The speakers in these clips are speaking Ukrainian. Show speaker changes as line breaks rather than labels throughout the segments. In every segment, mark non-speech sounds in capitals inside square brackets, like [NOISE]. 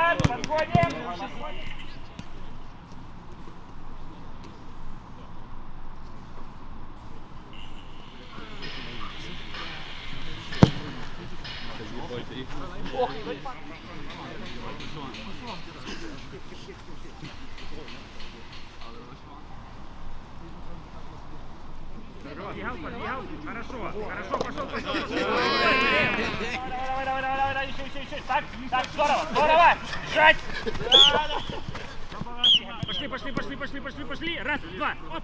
Так, подходим. Хорошо, хорошо, пошел, пошел. пошел. Давай, давай, давай, давай еще, еще, еще. Так, так, здорово, здорово. Жать. Пошли, пошли, пошли, пошли, пошли, пошли. Раз, два, оп.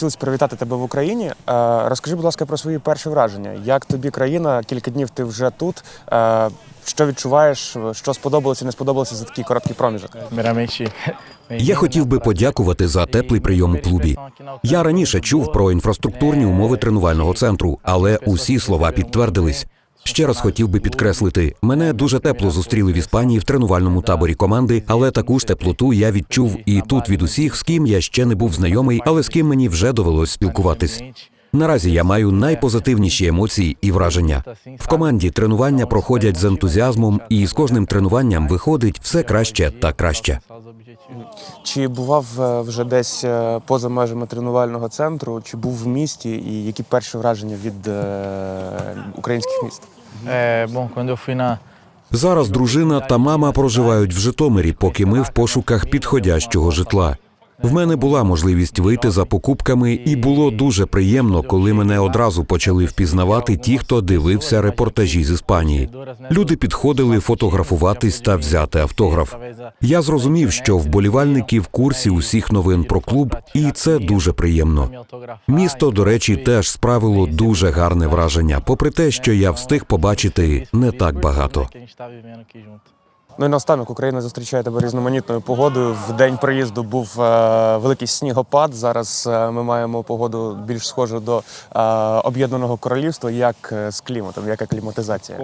Хотілося привітати тебе в Україні. Е, Розкажи, будь ласка, про свої перші враження. Як тобі країна? Кілька днів ти вже тут. Е, Що відчуваєш? Що сподобалося, не сподобалося за такий короткий проміжок?
Я хотів би подякувати за теплий прийом у клубі. Я раніше чув про інфраструктурні умови тренувального центру, але усі слова підтвердились. Ще раз хотів би підкреслити, мене дуже тепло зустріли в Іспанії в тренувальному таборі команди, але таку ж теплоту я відчув і тут від усіх, з ким я ще не був знайомий, але з ким мені вже довелось спілкуватись. Наразі я маю найпозитивніші емоції і враження. В команді тренування проходять з ентузіазмом, і з кожним тренуванням виходить все краще та краще.
Чи бував е, вже десь е, поза межами тренувального центру, чи був в місті, і які перші враження від е, українських міст?
Зараз дружина та мама проживають в Житомирі, поки ми в пошуках підходящого житла. В мене була можливість вийти за покупками, і було дуже приємно, коли мене одразу почали впізнавати ті, хто дивився репортажі з Іспанії. Люди підходили фотографуватись та взяти автограф. Я зрозумів, що вболівальники в курсі усіх новин про клуб, і це дуже приємно. Місто, до речі, теж справило дуже гарне враження, попри те, що я встиг побачити не так багато.
Ну і наостанок Україна зустрічає тебе різноманітною погодою. В день приїзду був е, великий снігопад. Зараз е, ми маємо погоду більш схожу до е, об'єднаного королівства. Як з кліматом, яка кліматизація?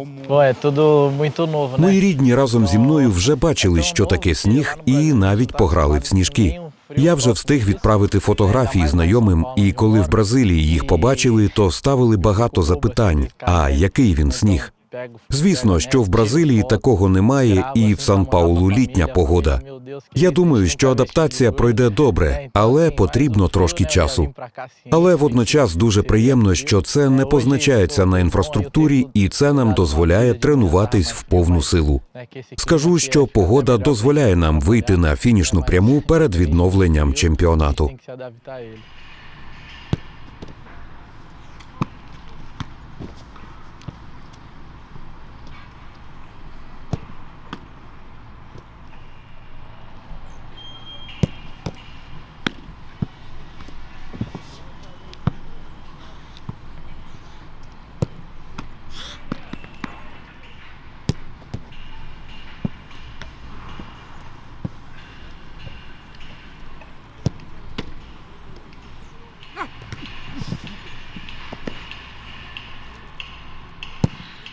Мої рідні разом зі мною вже бачили, що таке сніг, і навіть пограли в сніжки. Я вже встиг відправити фотографії знайомим, і коли в Бразилії їх побачили, то ставили багато запитань: а який він сніг? Звісно, що в Бразилії такого немає, і в Сан-Паулу літня погода. Я думаю, що адаптація пройде добре, але потрібно трошки часу. Але водночас дуже приємно, що це не позначається на інфраструктурі, і це нам дозволяє тренуватись в повну силу. Скажу, що погода дозволяє нам вийти на фінішну пряму перед відновленням чемпіонату.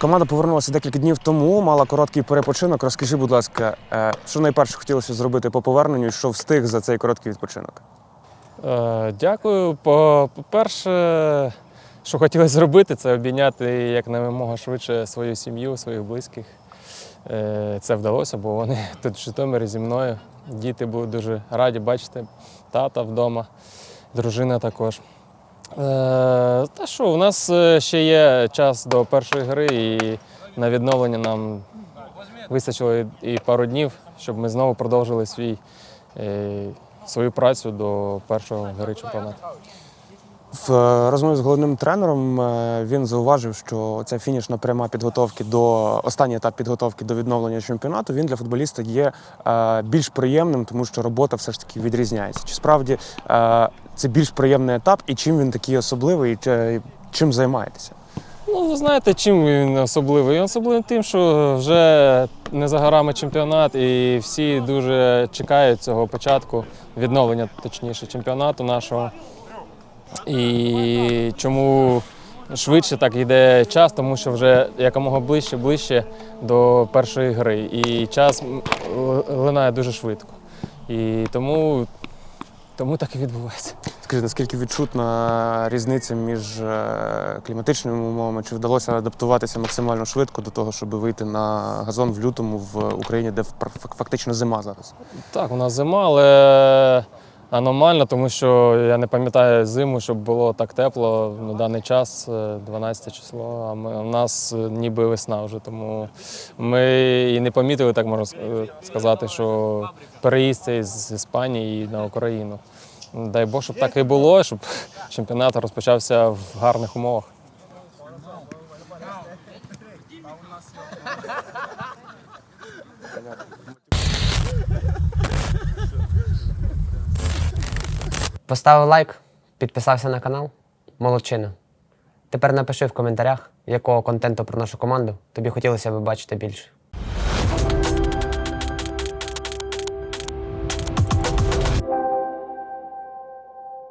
Команда повернулася декілька днів тому, мала короткий перепочинок. Розкажи, будь ласка, е, що найперше хотілося зробити по поверненню, і що встиг за цей короткий відпочинок?
Е, Дякую. По- По-перше, що хотілося зробити, це обійняти як якнаймога швидше свою сім'ю, своїх близьких. Е, Це вдалося, бо вони [LAUGHS] тут в Житомирі зі мною. Діти будуть дуже раді бачити тата вдома, дружина також. Е, Та що, у нас е, ще є час до першої гри, і на відновлення нам вистачило і- пару днів, щоб ми знову продовжили свій, е, свою працю до першого гри чемпіонату.
В е, розмові з головним тренером е, він зауважив, що ця фінішна пряма підготовки до останній етап підготовки до відновлення чемпіонату він для футболіста є е, більш приємним, тому що робота все ж таки відрізняється. Чи справді це більш приємний етап, і чим він такий особливий, і чим займаєтеся?
Ну, ви знаєте, чим він особливий? Він особливий тим, що вже не за горами чемпіонат, і всі дуже чекають цього початку, відновлення, точніше, чемпіонату нашого. І чому швидше так йде час, тому що вже якомога ближче, ближче до першої гри. І час линає дуже швидко. І тому Тому так і відбувається.
Скажіть, наскільки відчутна різниця між е, кліматичними умовами? Чи вдалося адаптуватися максимально швидко до того, щоб вийти на газон в лютому в Україні, де фактично зима зараз?
Так, у нас зима, але аномально, тому що я не пам'ятаю зиму, щоб було так тепло на даний час, е, 12 число, а ми, у нас е, ніби весна вже, тому ми і не помітили, так можна е, сказати, що переїзд цей з Іспанії на Україну. Дай Бог, щоб так і було, щоб чемпіонат розпочався в гарних умовах.
Поставив лайк, підписався на канал. Молодчина. Тепер напиши в коментарях, якого контенту про нашу команду тобі хотілося б бачити більше.